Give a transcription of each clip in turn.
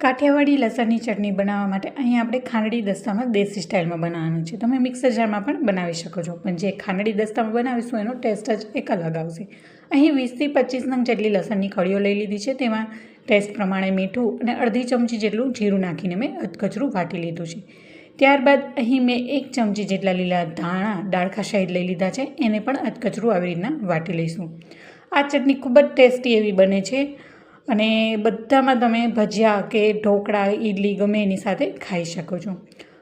કાઠિયાવાડી લસણની ચટણી બનાવવા માટે અહીં આપણે ખાંડડી દસ્તામાં દેશી સ્ટાઇલમાં બનાવવાનું છે. તમે મિક્સર જારમાં પણ બનાવી શકો છો. પણ જે ખાંડડી દસ્તામાં બનાવીશું એનો ટેસ્ટ જ એક અલગ આવશે. અહીં વીસથી પચીસ નંગ જેટલી લસણની કળીઓ લઈ લીધી છે. તેમાં ટેસ્ટ પ્રમાણે મીઠું અને અડધી ચમચી જેટલું જીરું નાખીને મેં અધકચરું વાટી લીધું છે. ત્યારબાદ અહીં મેં એક ચમચી જેટલા લીલા ધાણા ડાળખા શહીદ લઈ લીધા છે. એને પણ અધકચરું આવી રીતના વાટી લઈશું. આ ચટણી ખૂબ જ ટેસ્ટી એવી બને છે. અને બધામાં તમે ભજીયા કે ઢોકળા ઇડલી ગમે એની સાથે ખાઈ શકો છો.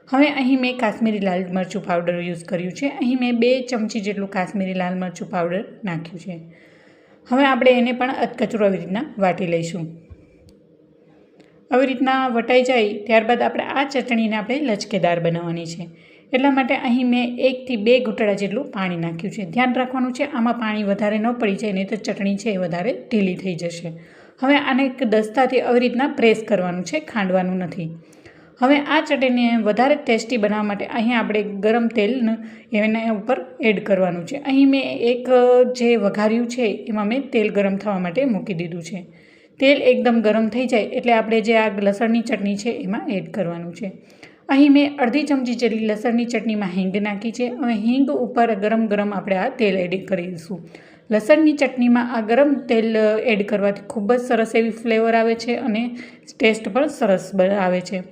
હવે અહીં મેં કાશ્મીરી લાલ મરચું પાવડર યુઝ કર્યું છે. અહીં મેં બે ચમચી જેટલું કાશ્મીરી લાલ મરચું પાવડર નાખ્યું છે. હવે આપણે એને પણ અધકચરો આવી રીતના વાટી લઈશું. આવી રીતના વટાઈ જાય ત્યારબાદ આપણે આ ચટણીને આપણે લચકેદાર બનાવવાની છે. એટલા માટે અહીં મેં એકથી બે ઘૂંટડા જેટલું પાણી નાખ્યું છે. ધ્યાન રાખવાનું છે, આમાં પાણી વધારે ન પડી જાય, નહીં તો ચટણી છે એ વધારે ઢીલી થઈ જશે. હવે આને એક દસ્તાથી આવી રીતના પ્રેસ કરવાનું છે, ખાંડવાનું નથી. હવે આ ચટણીને વધારે ટેસ્ટી બનાવવા માટે અહીં આપણે ગરમ તેલ એના ઉપર એડ કરવાનું છે. અહીં મેં એક જે વઘાર્યું છે, એમાં મેં તેલ ગરમ થવા માટે મૂકી દીધું છે. તેલ એકદમ ગરમ થઈ જાય એટલે આપણે જે આ લસણની ચટણી છે, એમાં એડ કરવાનું છે. અહીં મેં અડધી ચમચી જેટલી લસણની ચટણીમાં હિંગ નાખી છે હવે હિંગ ઉપર ગરમ ગરમ આપણે આ તેલ એડ કરીશું. લસણની ચટણીમાં આ ગરમ તેલ એડ કરવાથી ખૂબ જ સરસ એવી ફ્લેવર આવે છે અને ટેસ્ટ પણ સરસ આવે છે.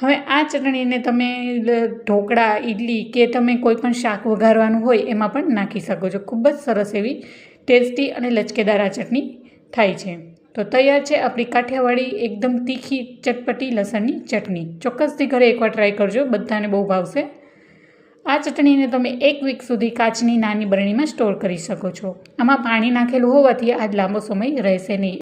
હવે આ ચટણીને તમે ઢોકળા ઇડલી કે તમે કોઈ પણ શાક વઘારવાનું હોય એમાં પણ નાખી શકો છો. ખૂબ જ સરસ એવી ટેસ્ટી અને લચકેદાર આ ચટણી થાય છે. તો તૈયાર છે આપણી કાઠિયાવાડી એકદમ તીખી, ચટપટી લસણની ચટણી. ચોક્કસથી ઘરે એકવાર ટ્રાય કરજો, બધાને બહુ ભાવશે. આ ચટણીને તમે એક વીક સુધી કાચની નાની બરણીમાં સ્ટોર કરી શકો છો. આમાં પાણી નાખેલું હોવાથી આજ લાંબો સમય રહેશે નહીં.